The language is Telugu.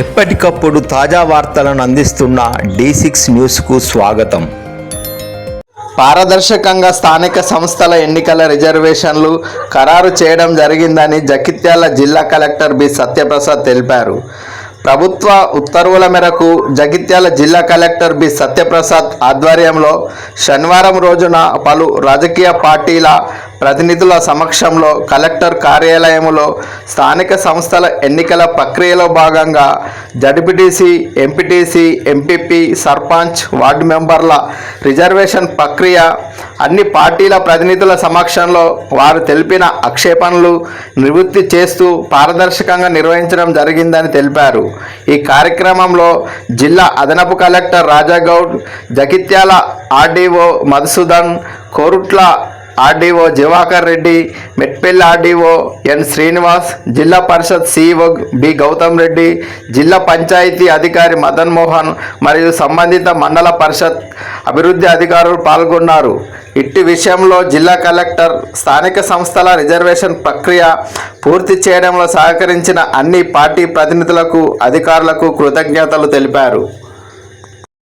ఎప్పటికప్పుడు తాజా వార్తలను అందిస్తున్న డి సిక్స్ న్యూస్కు స్వాగతం. పారదర్శకంగా స్థానిక సంస్థల ఎన్నికల రిజర్వేషన్లు ఖరారు చేయడం జరిగిందని జగిత్యాల జిల్లా కలెక్టర్ బి. సత్యప్రసాద్ తెలిపారు. ప్రభుత్వ ఉత్తర్వుల మేరకు జగిత్యాల జిల్లా కలెక్టర్ బి. సత్యప్రసాద్ ఆధ్వర్యంలో శనివారం రోజున పలు రాజకీయ పార్టీల ప్రతినిధుల సమక్షంలో కలెక్టర్ కార్యాలయంలో స్థానిక సంస్థల ఎన్నికల ప్రక్రియలో భాగంగా ZPTC MPTC MPP sarpanch ward మెంబర్ల reservation ప్రక్రియ అన్ని పార్టీల ప్రతినిధుల సమక్షంలో వారు తెలిపిన ఆక్షేపణలు నివృత్తి చేస్తూ పారదర్శకంగా నిర్వహించడం జరిగిందని తెలిపారు. ఈ కార్యక్రమంలో జిల్లా అదనపు collector Rajagoud Jagtial RDO Madhusudan Korutla RDO Jivakar Reddy Metpalli RDO N Srinivas జిల్లా పరిషత్ సిఇఓ బి గౌతమ్ రెడ్డి జిల్లా పంచాయతీ అధికారి మదన్ మోహన్ మరియు సంబంధిత మండల పరిషత్ అభివృద్ధి అధికారులు పాల్గొన్నారు. ఇట్టి విషయంలో జిల్లా కలెక్టర్ స్థానిక సంస్థల రిజర్వేషన్ ప్రక్రియ పూర్తి చేయడంలో సహకరించిన అన్ని పార్టీ ప్రతినిధులకు అధికారులకు కృతజ్ఞతలు తెలిపారు.